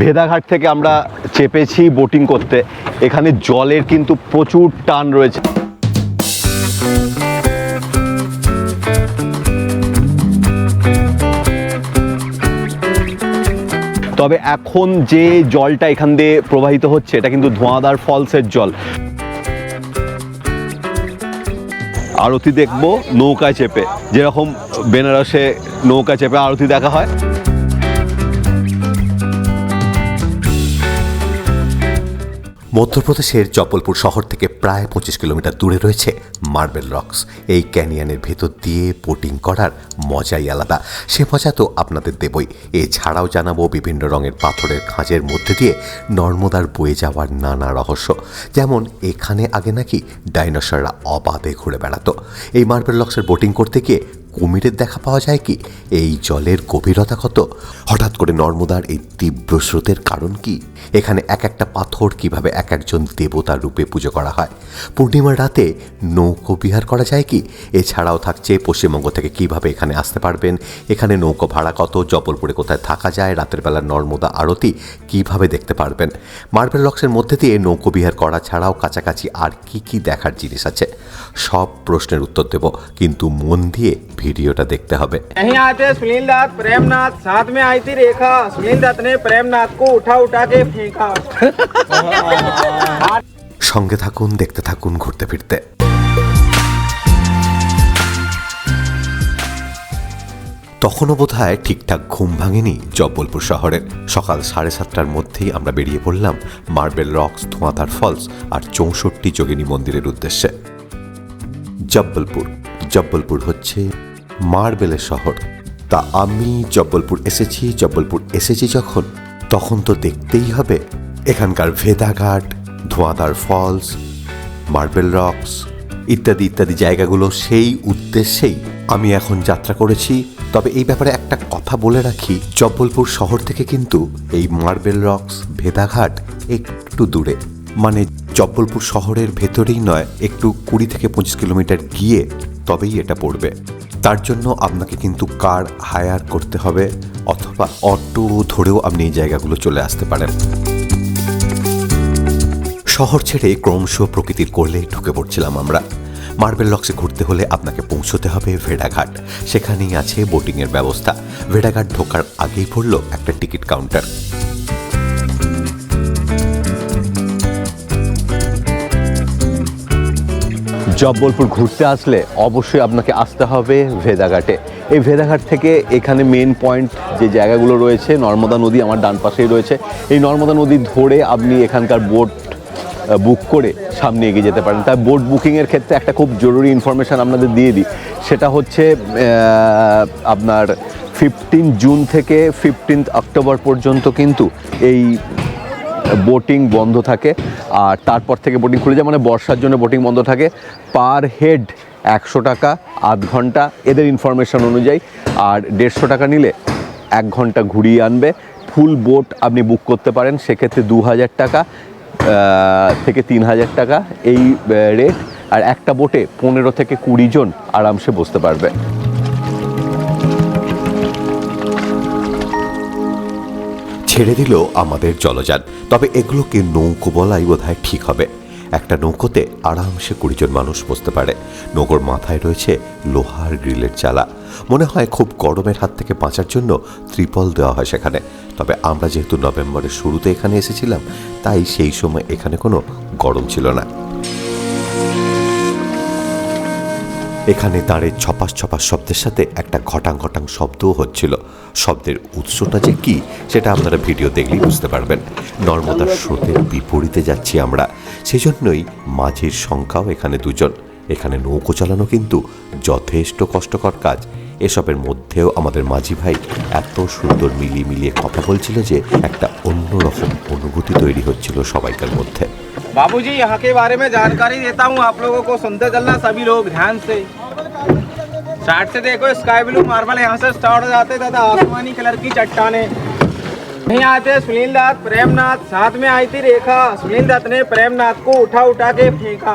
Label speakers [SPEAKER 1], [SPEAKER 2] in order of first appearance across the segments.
[SPEAKER 1] ভেদাঘাট থেকে আমরা চেপেছি বোটিং করতে। এখানে জলের কিন্তু প্রচুর টান রয়েছে। তবে এখন যে জলটা এখান দিয়ে প্রবাহিত হচ্ছে, এটা কিন্তু ধোঁয়াদার ফলসের জল। আরতি দেখব নৌকায় চেপে। যেরকম বেনারসে নৌকা চেপে আরতি দেখা হয়।
[SPEAKER 2] মধ্যপ্রদেশের জব্বলপুর শহর থেকে প্রায় পঁচিশ কিলোমিটার দূরে রয়েছে মার্বেল রক্স এই ক্যানিয়নের ভেতর দিয়ে বোটিং করার মজাই আলাদা। সে মজা তো আপনাদের দেবই। এছাড়াও জানাব বিভিন্ন রঙের পাথরের খাঁজের মধ্যে দিয়ে নর্মদার বয়ে যাওয়ার নানা রহস্য। যেমন এখানে আগে নাকি ডাইনোসররা অবাধে ঘুরে বেড়াতো। এই মার্বেল রক্সের বোটিং করতে গিয়ে কুমিরের দেখা পাওয়া যায় কি? এই জলের গভীরতা কত? হঠাৎ করে নর্মদার এই তীব্র স্রোতের কারণ কি? এখানে এক একটা পাথর কীভাবে এক একজন দেবতার রূপে পুজো করা হয়? পূর্ণিমার রাতে নৌকো বিহার করা যায় কি? এছাড়াও থাকছে পশ্চিমবঙ্গ থেকে কীভাবে এখানে আসতে পারবেন? এখানে নৌকো ভাড়া কত? জবলপুরে কোথায় থাকা যায়? রাতের বেলা নর্মদা আরতি কীভাবে দেখতে পারবেন? মার্বেল রক্সের মধ্যে দিয়ে নৌকো বিহার করা ছাড়াও কাছাকাছি আর কি কি দেখার জিনিস আছে? সব প্রশ্নের উত্তর দেব, কিন্তু মন দিয়ে ভিডিওটা দেখতে হবে
[SPEAKER 3] यहीं आए थे सुनील दत्त प्रेमनाथ साथ में आई थी रेखा सुनील दत्त ने प्रेमनाथ को उठा उठा के फेंका
[SPEAKER 2] সঙ্গে থাকুন দেখতে থাকুন ঘুরতে ফিরতে তখনও বোধ হয় ঠিকঠাক ঘুম ভাঙেনি জব্বলপুর শহরের সকাল সাড়ে সাতটার মধ্যেই আমরা বেরিয়ে পড়লাম মার্বেল রক্স ধোঁয়াধার ফলস আর চৌষট্টি যোগিনী মন্দিরের উদ্দেশ্যে জব্বলপুর জব্বলপুর হচ্ছে মার্বেলের শহর। তা আমি জব্বলপুর এসেছি জব্বলপুর এসেছি যখন, তখন তো দেখতেই হবে। এখানকার ভেদাঘাট ধোঁয়াদার ফলস, মার্বেল রক্স, ইত্যাদি ইত্যাদি জায়গাগুলো সেই উদ্দেশ্যেই আমি এখন যাত্রা করেছি। তবে এই ব্যাপারে একটা কথা বলে রাখি, জব্বলপুর শহর থেকে কিন্তু এই মার্বেল রক্স, ভেদাঘাট একটু দূরে। মানে জব্বলপুর শহরের ভেতরেই নয়, একটু কুড়ি থেকে পঁচিশ কিলোমিটার গিয়ে তবেই এটা পড়বে। তার জন্য আপনাকে কিন্তু কার হায়ার করতে হবে অথবা অটো ধরেও আপনি এই জায়গাগুলো চলে আসতে পারেন। শহর ছেড়ে ক্রমশ প্রকৃতির কোলে ঢুকে পড়ছিলাম আমরা। মার্বেল লক্সে ঘুরতে হলে আপনাকে পৌঁছতে হবে ভেড়াঘাট। সেখানেই আছে বোটিংয়ের ব্যবস্থা। ভেড়াঘাট ঢোকার আগেই পড়ল একটা টিকিট কাউন্টার।
[SPEAKER 1] জব্বলপুর ঘুরতে আসলে অবশ্যই আপনাকে আসতে হবে ভেদাঘাটে। এই ভেদাঘাট থেকে এখানে মেন পয়েন্ট যে জায়গাগুলো রয়েছে, নর্মদা নদী আমার ডান পাশেই রয়েছে। এই নর্মদা নদী ধরে আপনি এখানকার বোট বুক করে সামনে এগিয়ে যেতে পারেন। তাই বোট বুকিংয়ের ক্ষেত্রে একটা খুব জরুরি ইনফরমেশান আপনাদের দিয়ে দিই। সেটা হচ্ছে আপনার ফিফটিন জুন থেকে ফিফটিন্থ অক্টোবর পর্যন্ত কিন্তু এই বোটিং বন্ধ থাকে। আর তারপর থেকে বোটিং খুলে যায় মানে বর্ষার জন্য বোটিং বন্ধ থাকে। পার হেড একশো টাকা, আধ ঘণ্টা, এদের ইনফরমেশন অনুযায়ী। আর দেড়শো টাকা নিলে এক ঘণ্টা ঘুরিয়ে আনবে। ফুল বোট আপনি বুক করতে পারেন, সেক্ষেত্রে দু হাজার টাকা থেকে তিন হাজার টাকা এই রেট আর একটা বোটে পনেরো থেকে কুড়ি জন আরামসে বসতে পারবে।
[SPEAKER 2] ছেড়ে দিল আমাদের জলযান। তবে এগুলোকে নৌকো বলাই বোধ ঠিক হবে। একটা নৌকোতে আরামসে কুড়িজন মানুষ বসতে পারে। নৌকোর মাথায় রয়েছে লোহার গ্রিলের চালা। মনে হয় খুব গরমের হাত থেকে বাঁচার জন্য ত্রিপল দেওয়া হয় সেখানে। তবে আমরা যেহেতু নভেম্বরের শুরুতে এখানে এসেছিলাম, তাই সেই সময় এখানে কোনো গরম ছিল না। এখানে দাঁড়ের ছপাস ছপাস শব্দের সাথে একটা ঘটাং ঘটাং শব্দও হচ্ছিল। শব্দের উৎসটা যে কি, সেটা আপনারা ভিডিও দেখলেই বুঝতে পারবেন। নর্মদার স্রোতের বিপরীতে যাচ্ছি আমরা। সেজন্যই মাঝির সংখ্যাও এখানে দুজন। এখানে নৌকো চালানো কিন্তু যথেষ্ট কষ্টকর কাজ। এসবের মধ্যেও আমাদের মাঝি ভাই এত সুন্দর মিলিয়ে মিলিয়ে কথা বলছিল যে একটা অন্যরকম অনুভূতি তৈরি হচ্ছিল সবাইকার মধ্যে।
[SPEAKER 3] बाबूजी, यहाँ के बारे में जानकारी देता हूँ। आप लोगों को सुनते चलना सभी लोग ध्यान से। स्टार्ट से देखो स्काई ब्लू मार्बल यहाँ से स्टार्ट हो जाते तथा आसमानी कलर की चट्टाने। आए थे सुनील दत्त प्रेमनाथ। साथ में आई थी रेखा। सुनील दत्त ने प्रेमनाथ को उठा उठा के फेंका।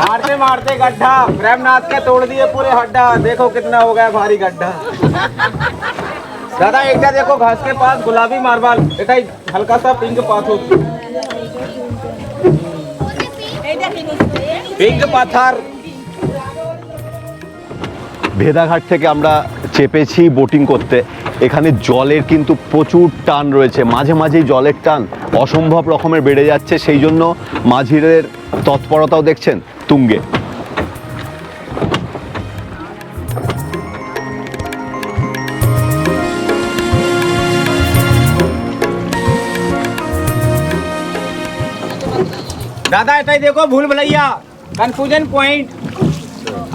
[SPEAKER 3] मारते मारते गड्ढा। प्रेमनाथ के तोड़ दिए पूरे हड्डा। देखो कितना हो गया भारी गड्ढा। দাদা এটা দেখো ঘাসকে পাশ গোলাপি মার্বাল। এটাই হালকা সা পিঙ্ক পাথর। হচ্ছে পিঙ্ক পাথর।
[SPEAKER 1] ভেদাঘাট থেকে আমরা চেপেছি বোটিং করতে। এখানে জলের কিন্তু প্রচুর টান রয়েছে। মাঝে মাঝেই জলের টান অসম্ভব রকমের বেড়ে যাচ্ছে। সেই জন্য মাঝিরের তৎপরতাও দেখছেন তুঙ্গে।
[SPEAKER 3] दादा एटाई देखो भूल भुलैया कंफ्यूजन पॉइंट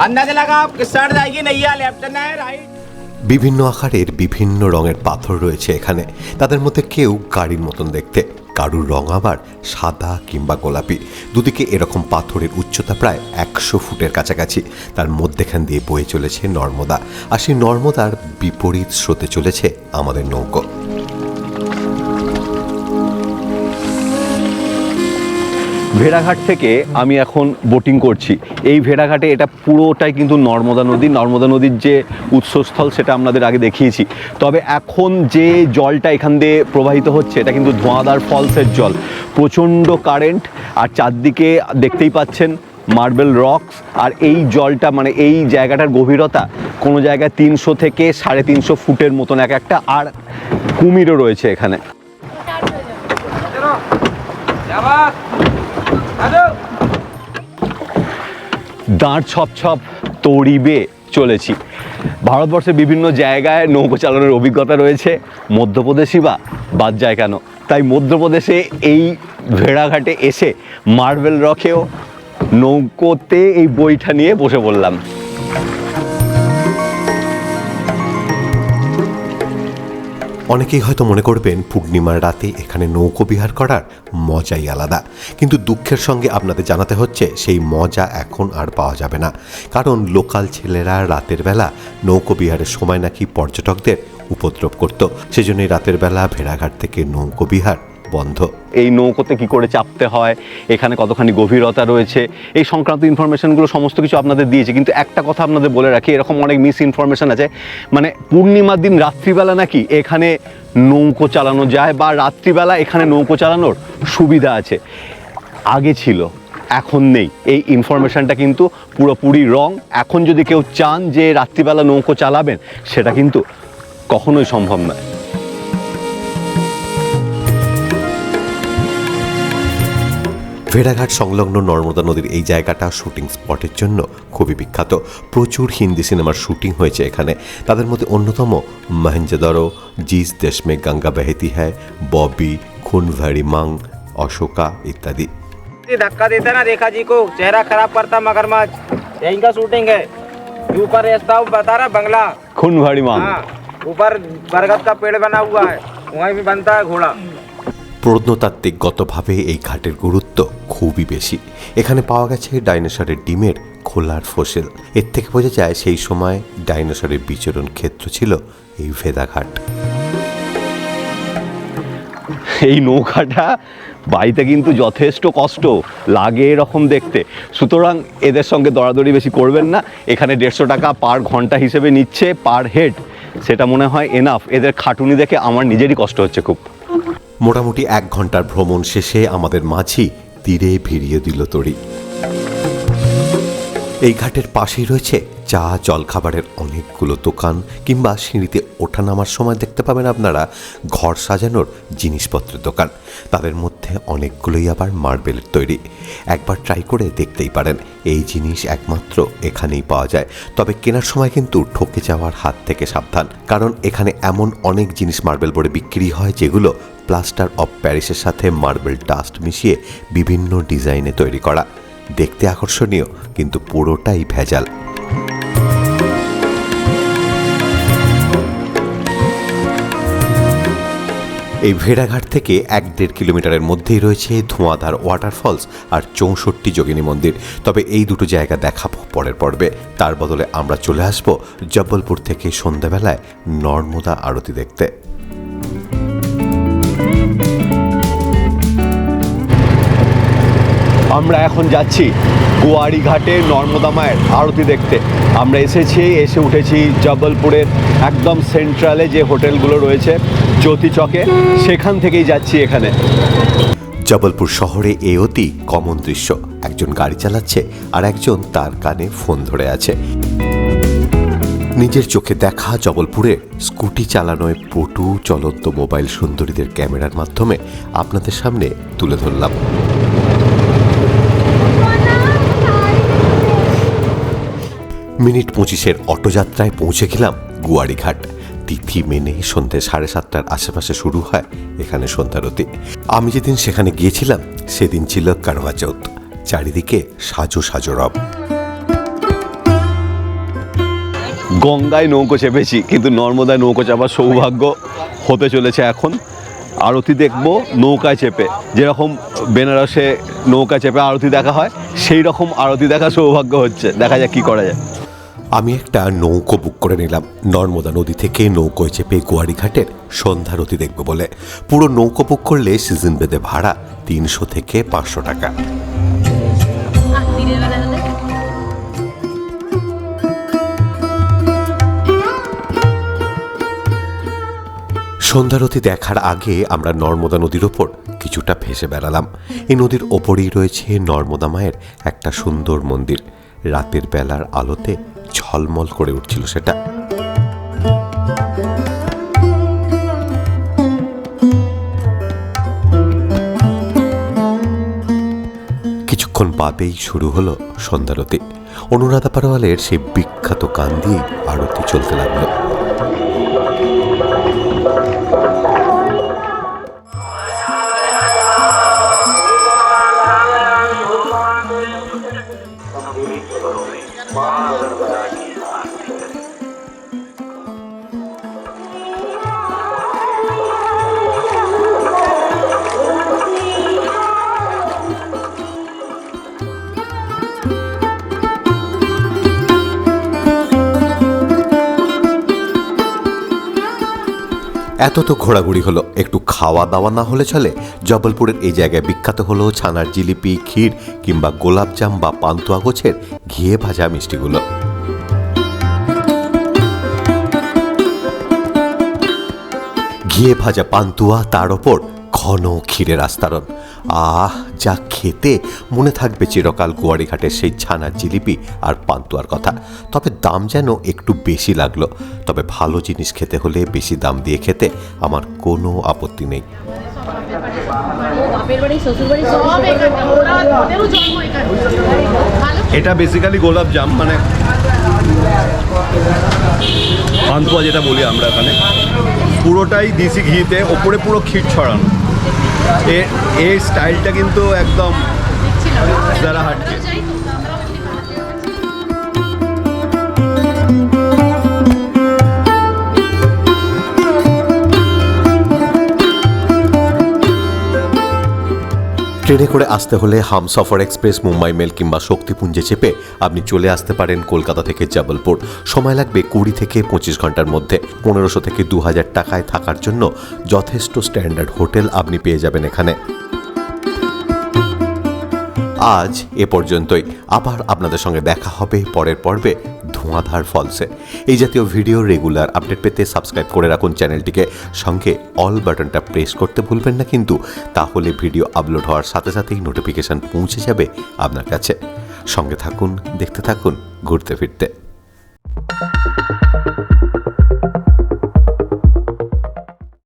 [SPEAKER 3] अंदाजा लगा आप किस साइड जाएगी नैया लेफ्ट ना है राइट
[SPEAKER 2] বিভিন্ন আকারের বিভিন্ন রঙের পাথর রয়েছে এখানে তাদের মধ্যে কেউ গাড়ির মতন দেখতে কারুর রং আবার সাদা কিংবা গোলাপি দুদিকে এরকম পাথরের উচ্চতা প্রায় একশো ফুটের কাছাকাছি তার মধ্যেখান দিয়ে বয়ে চলেছে নর্মদা আর সেই নর্মদার বিপরীত স্রোতে চলেছে আমাদের নৌকো
[SPEAKER 1] ভেড়াঘাট থেকে আমি এখন বোটিং করছি। এই ভেড়াঘাটে এটা পুরোটাই কিন্তু নর্মদা নদী। নর্মদা নদীর যে উৎসস্থল সেটা আপনাদের আগে দেখিয়েছি। তবে এখন যে জলটা এখান দিয়ে প্রবাহিত হচ্ছে, এটা কিন্তু ধোঁয়াদার ফলসের জল। প্রচণ্ড কারেন্ট আর চারদিকে দেখতেই পাচ্ছেন মার্বেল রকস আর এই জলটা মানে এই জায়গাটার গভীরতা কোনো জায়গায় তিনশো থেকে সাড়ে তিনশো ফুটের মতন এক একটা, আর কুমিরও রয়েছে এখানে। দাঁড় ছপ ছপ তরিবে চলেছি। ভারতবর্ষের বিভিন্ন জায়গায় নৌকো চালানোর অভিজ্ঞতা রয়েছে। মধ্যপ্রদেশই বা বাদ যায় কেন? তাই মধ্যপ্রদেশে এই ভেড়াঘাটে এসে মার্বেল রকেও নৌকোতে এই বইটা নিয়ে বসে পড়লাম।
[SPEAKER 2] অনেকেই হয়তো মনে করবেন পূর্ণিমার রাতে এখানে নৌকো বিহার করার মজাই আলাদা। কিন্তু দুঃখের সঙ্গে আপনাদের জানাতে হচ্ছে, সেই মজা এখন আর পাওয়া যাবে না। কারণ লোকাল ছেলেরা রাতের বেলা নৌকো বিহারের সময় নাকি পর্যটকদের উপদ্রব করত। সেজন্যই রাতের বেলা ভেড়াঘাট থেকে নৌকো বিহার বন্ধ।
[SPEAKER 1] এই নৌকোতে কি করে চাপতে হয়, এখানে কতখানি গভীরতা রয়েছে, এই সংক্রান্ত ইনফরমেশনগুলো সমস্ত কিছু আপনাদের দিয়েছে, কিন্তু একটা কথা আপনাদের বলে রাখি, এরকম অনেক মিস ইনফরমেশন আছে মানে পূর্ণিমার দিন রাত্রিবেলা নাকি এখানে নৌকো চালানো যায় বা রাত্রিবেলা এখানে নৌকো চালানোর সুবিধা আছে। আগে ছিল, এখন নেই। এই ইনফরমেশনটা কিন্তু পুরোপুরি রং এখন যদি কেউ চান যে রাত্রিবেলা নৌকো চালাবেন, সেটা কিন্তু কখনোই সম্ভব নয়।
[SPEAKER 2] ভেড়াঘাট সংলগ্ন নর্মদা নদীর এই জায়গাটা শুটিং স্পটের জন্য খুবই বিখ্যাত প্রচুর হিন্দি সিনেমার শুটিং হয়েছে এখানে তাদের মধ্যে অন্যতম মহেঞ্জোদারো জিস দেশমে গঙ্গা বেহেতি হ্যায় ববি খুন ভারি মাং অশোকা ইত্যাদি
[SPEAKER 3] ये धक्का देता ना रेखा जी को चेहरा खराब करता मगरमच्छ यहीं का शूटिंग है ये ऊपर रास्ता वो बता रहा बंगला
[SPEAKER 1] খুন ভারী মান
[SPEAKER 3] हाँ ऊपर बरगद का पेड़ बना हुआ है वहीं भी बनता है घोड़ा
[SPEAKER 2] প্রত্নতাত্ত্বিকগতভাবে এই ঘাটের গুরুত্ব খুবই বেশি। এখানে পাওয়া গেছে ডাইনোসরের ডিমের খোলার ফসিল। এর থেকে বোঝা যায় সেই সময় ডাইনোসরের বিচরণ ক্ষেত্র ছিল এই ভেদাঘাট
[SPEAKER 1] এই নৌকাটা বাইতে কিন্তু যথেষ্ট কষ্ট লাগে এরকম দেখতে। সুতরাং এদের সঙ্গে দরাদরি বেশি করবেন না। এখানে দেড়শো টাকা পার ঘণ্টা হিসেবে নিচ্ছে পার হেড। সেটা মনে হয় এনাফ এদের খাটুনি দেখে আমার নিজেরই কষ্ট হচ্ছে খুব।
[SPEAKER 2] মোটামুটি এক ঘণ্টার ভ্রমণ শেষে আমাদের মাঝি তীরে ভিড়িয়ে দিল তরি এই ঘাটের পাশেই রয়েছে চা, জলখাবারের অনেকগুলো দোকান কিংবা সিঁড়িতে ওঠা নামার সময় দেখতে পাবেন আপনারা ঘর সাজানোর জিনিসপত্রের দোকান। তাদের মধ্যে অনেকগুলোই আবার মার্বেলের তৈরি। একবার ট্রাই করে দেখতেই পারেন। এই জিনিস একমাত্র এখানেই পাওয়া যায়। তবে কেনার সময় কিন্তু ঠকে যাওয়ার হাত থেকে সাবধান। কারণ এখানে এমন অনেক জিনিস মার্বেল বোর্ডে বিক্রি হয় যেগুলো প্লাস্টার অফ প্যারিসের সাথে মার্বেল ডাস্ট মিশিয়ে বিভিন্ন ডিজাইনে তৈরি করা। দেখতে আকর্ষণীয়, কিন্তু পুরোটাই ভেজাল। এই ভেড়াঘাট থেকে এক দেড় কিলোমিটারের মধ্যেই রয়েছে ধোঁয়াধার ওয়াটারফলস আর চৌষট্টি যোগিনী মন্দির। তবে এই দুটো জায়গা দেখা পরের পর্বে। তার বদলে আমরা চলে আসব জব্বলপুর থেকে সন্ধ্যাবেলায় নর্মদা আরতি দেখতে।
[SPEAKER 1] আমরা এখন যাচ্ছি গোয়ারি ঘাটে নর্মদা মায়ের আরতি দেখতে। আমরা এসেছি, এসে উঠেছি জবলপুরের একদম সেন্ট্রালে যে হোটেলগুলো রয়েছে জ্যোতি চকে সেখান থেকেই যাচ্ছি এখানে।
[SPEAKER 2] জবলপুর শহরে এ অতি কমন দৃশ্য। একজন গাড়ি চালাচ্ছে আর একজন তার কানে ফোন ধরে আছে। নিজের চোখে দেখা জবলপুরে স্কুটি চালানোয় পটু চলন্ত মোবাইল সুন্দরীদের ক্যামেরার মাধ্যমে আপনাদের সামনে তুলে ধরলাম। মিনিট পঁচিশের অটোযাত্রায় পৌঁছে গেলাম গুয়ারিঘাট। তিথি মেনে সন্ধ্যে সাড়ে সাতটার আশেপাশে শুরু হয় এখানে সন্ধ্যারতি আমি যেদিন সেখানে গিয়েছিলাম, সেদিন ছিল কারওয়া চৌথ। চারিদিকে সাজো সাজো রব।
[SPEAKER 1] গঙ্গায় নৌকো চেপেছি, কিন্তু নর্মদায় নৌকো চাপার সৌভাগ্য হতে চলেছে এখন। আরতি দেখব, নৌকায় চেপে। যেরকম বেনারসে নৌকা চেপে আরতি দেখা হয় সেই রকম আরতি দেখা সৌভাগ্য হচ্ছে। দেখা যাক কি করা যায়।
[SPEAKER 2] আমি একটা নৌকো বুক করে নিলাম। নর্মদা নদী থেকে নৌকোয় চেপে গোয়ারিঘাটের সন্ধ্যারতি দেখব বলে। পুরো নৌকো বুক করলে সিজন বেদে ভাড়া তিনশো থেকে পাঁচশো টাকা। সন্ধ্যারতি দেখার আগে আমরা নর্মদা নদীর ওপর কিছুটা ভেসে বেড়ালাম। এই নদীর ওপরেই রয়েছে নর্মদা মায়ের একটা সুন্দর মন্দির। রাতের বেলার আলোতে ঝলমল করে উঠছিল সেটা। কিছুক্ষণ বাদেই শুরু হলো সন্ধ্যারতি। অনুরাধা পারওয়ালের সেই বিখ্যাত কান দিয়ে আরতি চলতে লাগল। এত তো ঘোরাঘুরি হলো। একটু খাওয়া দাওয়া না হলে চলে? জবলপুরের এই জায়গায় বিখ্যাত হলো ছানার জিলিপি, ক্ষীর কিংবা গোলাপজাম বা পান্তুয়া গোছের ঘিয়ে ভাজা মিষ্টিগুলো। ঘিয়ে ভাজা পান্তুয়া, তার ওপর ঘন ক্ষীরের আস্তরণ। আহ, যা খেতে। মনে থাকবে চিরকাল গোয়ারিঘাটের সেই ছানার জিলিপি আর পান্তুয়ার কথা। তবে দাম যেন একটু বেশি লাগল। তবে ভালো জিনিস খেতে হলে বেশি দাম দিয়ে খেতে আমার কোনো আপত্তি নেই।
[SPEAKER 1] এটা বেসিক্যালি গোলাপ জাম মানে পান্তুয়া যেটা বলি আমরা এখানে। পুরোটাই দেশি ঘিতে, ওপরে পুরো ক্ষীর ছড়ানো। এ এই স্টাইলটা কিন্তু একদম যারা হাটকে
[SPEAKER 2] ট্রেনে করে আসতে হলে হামসফর এক্সপ্রেস মুম্বাই মেল কিংবা শক্তিপুঞ্জে চেপে আপনি চলে আসতে পারেন কলকাতা থেকে জবলপুর। সময় লাগবে কুড়ি থেকে পঁচিশ ঘণ্টার মধ্যে। পনেরোশো থেকে দু হাজার টাকায় থাকার জন্য যথেষ্ট স্ট্যান্ডার্ড হোটেল আপনি পেয়ে যাবেন এখানে। আজ এ পর্যন্তই। আবার আপনাদের সঙ্গে দেখা হবে পরের পর্বে। ধোঁয়াধার ফলসে। এই জাতীয় ভিডিও রেগুলার আপডেট পেতে সাবস্ক্রাইব করে রাখুন চ্যানেলটিকে। সঙ্গে অল বাটনটা প্রেস করতে ভুলবেন না কিন্তু, তাহলে ভিডিও আপলোড হওয়ার সাথে সাথেই নোটিফিকেশান পৌঁছে যাবে আপনার কাছে। সঙ্গে থাকুন, দেখতে থাকুন, ঘুরতে ফিরতে।